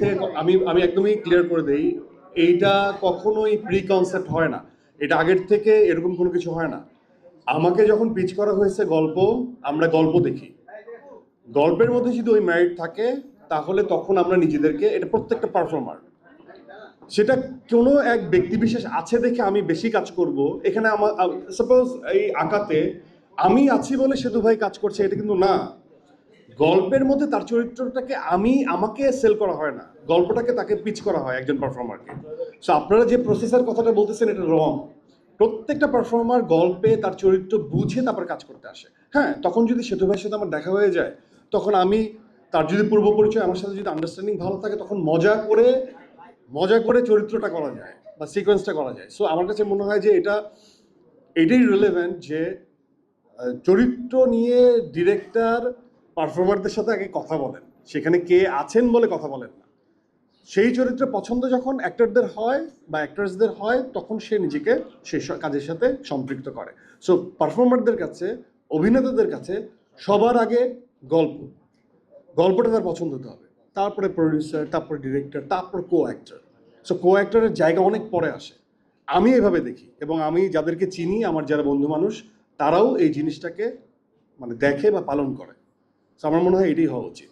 থেকে আমি আমি একদমই ক্লিয়ার করে দেই, এইটা কখনোই প্রি কনসেপ্ট হয় না। এটা আগের থেকে এরকম কোনো কিছু হয় না। আমাকে যখন পিচ করা হয়েছে গল্প, আমরা গল্প দেখি। গল্পের মধ্যে যদি ওই ম্যারিট থাকে, তাহলে তখন আমরা নিজেদেরকে, এটা প্রত্যেকটা পারফর্মার সেটা কোনো এক ব্যক্তি বিশেষ আছে দেখে আমি বেশি কাজ করব। এখানে আমার সাপোজ এই আঁকাতে, আমি আছি বলে সেতু ভাই কাজ করছে, এটা কিন্তু না। গল্পের মধ্যে তার চরিত্রটাকে আমি, আমাকে সেল করা হয় না। গল্পটাকে তাকে পিচ করা হয় একজন পারফর্মারকে সো আপনারা যে প্রসেসের কথাটা বলতেছেন, এটা রং প্রত্যেকটা পারফর্মার গল্পে তার চরিত্র বুঝে তারপর কাজ করতে আসে। হ্যাঁ তখন যদি সেতু ভাইয়ের সাথে আমার দেখা হয়ে যায়, তখন আমি তার যদি পূর্ব পরিচয়, আমার সাথে যদি আন্ডারস্ট্যান্ডিং ভালো থাকে, তখন মজা করে মজা করে চরিত্রটা করা যায় বা সিকোয়েন্সটা করা যায়। সো আমার কাছে মনে হয় যে এটা, এটাই রিলেভেন্ট যে চরিত্র নিয়ে ডিরেক্টর পারফর্মারদের সাথে আগে কথা বলেন। সেখানে কে আছেন বলে কথা বলেন না। সেই চরিত্রে পছন্দ যখন অ্যাক্টরদের হয় বা অ্যাক্টরসদের হয়, তখন সে নিজেকে সেই কাজের সাথে সম্পৃক্ত করে। সো পারফর্মারদের কাছে, অভিনেতাদের কাছে সবার আগে গল্প। গল্পটা তার পছন্দ হতে হবে। তারপরে প্রডিউসার তারপরে ডিরেক্টর তারপর কো অ্যাক্টর সো কো অ্যাক্টরের জায়গা অনেক পরে আসে। আমি এভাবে দেখি এবং আমি যাদেরকে চিনি, আমার যারা বন্ধু মানুষ, তারাও এই জিনিসটাকে মানে দেখে বা পালন করে। আমার মনে হয় এটাই হওয়া উচিত।